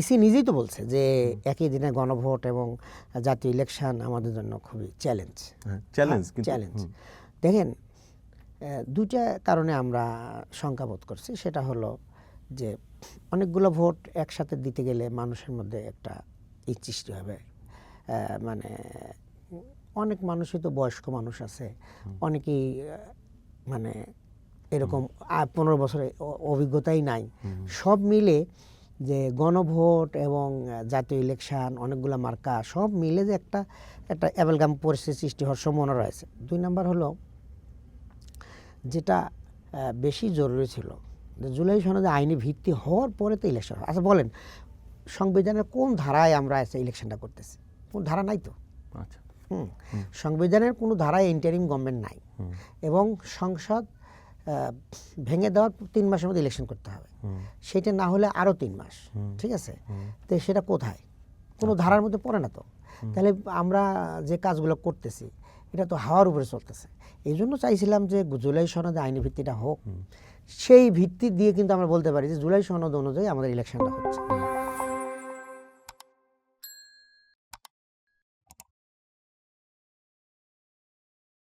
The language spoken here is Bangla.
ইসি নিজেই তো বলছে যে একই দিনে গণভোট এবং জাতীয় ইলেকশন আমাদের জন্য খুবই চ্যালেঞ্জ চ্যালেঞ্জ চ্যালেঞ্জ দেখেন দুইটা কারণে আমরা শঙ্কাবোধ করছি। সেটা হলো যে অনেকগুলো ভোট একসাথে দিতে গেলে মানুষের মধ্যে একটা ই সৃষ্টি হবে। মানে অনেক মানুষই তো বয়স্ক মানুষ আছে। অনেকেই মানে এরকম পনেরো বছরের অভিজ্ঞতাই নাই। সব মিলে যে গণভোট এবং জাতীয় ইলেকশন অনেকগুলো মার্কা সব মিলে যে একটা একটা অ্যাবেলগাম পরিস্থিতি সৃষ্টি হওয়ার সম্ভাবনা রয়েছে। দুই নম্বর হলো যেটা বেশি জরুরি ছিল যে জুলাই সনদে আইনি ভিত্তি হওয়ার পরে তো ইলেকশন আচ্ছা বলেন সংবিধানের কোন ধারায় আমরা এসে ইলেকশনটা করতেছি? কোন ধারা নাই তো? আচ্ছা। হুম। সংবিধানের কোনো ধারায় ইন্টারিম গভর্নমেন্ট নাই। এবং সংসদ ভেঙে দেওয়ার তিন মাসের মধ্যে ইলেকশন করতে হবে। সেটা না হলে আরও তিন মাস ঠিক আছে? তো সেটা কোথায়? কোনো ধারার মধ্যে পড়ে না তো। তাহলে আমরা যে কাজগুলো করতেছি এটা তো হাওয়ার উপরে চলতেছে। এই জন্য চাইছিলাম যে জুলাই সনদে আইনি ভিত্তিটা হোক। সেই ভিত্তি দিয়ে কিন্তু আমরা বলতে পারি যে জুলাই সনদ অনুযায়ী আমাদের ইলেকশনটা হচ্ছে।